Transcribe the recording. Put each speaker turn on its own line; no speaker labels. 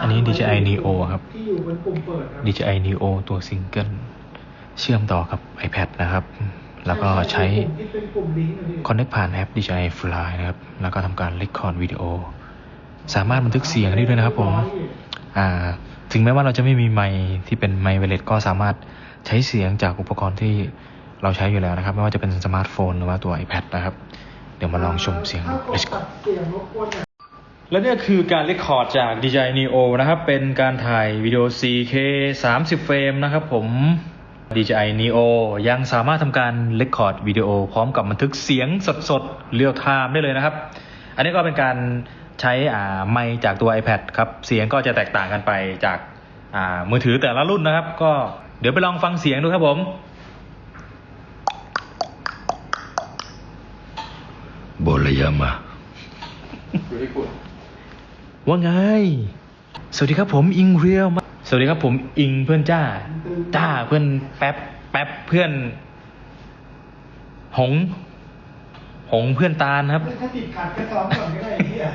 อันนี้ DJI Neo ครับ
ที่อยู่บนปุ่มเปิดครับ
DJI Neo ตัวซิงเกิลเชื่อมต่อกับ iPad นะครับ แล้วก็ใช้
ปุ่มที่เป็นปุ่มลิงก์นะพี่
Connect ผ่านแอป DJI Fly นะครับ แล้วก็ทำการ Record วิดีโอ สามารถบันทึกเสียงได้ด้วยนะครับผมอ่าถึงแม้ว่าเราจะไม่มีไมค์ที่เป็นไมค์ไวเลสก็สามารถใช้เสียงจากอุปกรณ์ที่เราใช้อยู่แล้วนะครับ ไม่ว่าจะเป็นสมาร์ทโฟนหรือว่าตัว iPad นะครับ เดี๋ยวมาลองชมเสียงดู Let's go และเนี่ยคือการเรคคอร์ดจาก DJI Neo นะครับ เป็นการถ่ายวิดีโอ 4K 30 เฟรมนะครับผม DJI Neo ยังสามารถทำการเรคคอร์ดวิดีโอพร้อมกับบันทึกเสียงสดๆ เรียลไทม์ได้เลยนะครับ อันนี้ก็เป็นการใช้อ่าไมค์จากตัว iPad ครับ เสียงก็จะแตกต่างกันไปจากอ่ามือถือแต่ละรุ่นนะครับ ก็เดี๋ยวไปลองฟังเสียงดูครับผม
โบรยามา
ว่าไง สวัสดีครับผมอิงเรียวมาสวัสดีครับผมอิงเพื่อนจ้า จ้าเพื่อนแป๊บ แป๊บเพื่อน หง หงเพื่อนตาลครับ
ถ้าติดขัดก็ซ้อมก่อนก็ได้ไอ้เหี้ย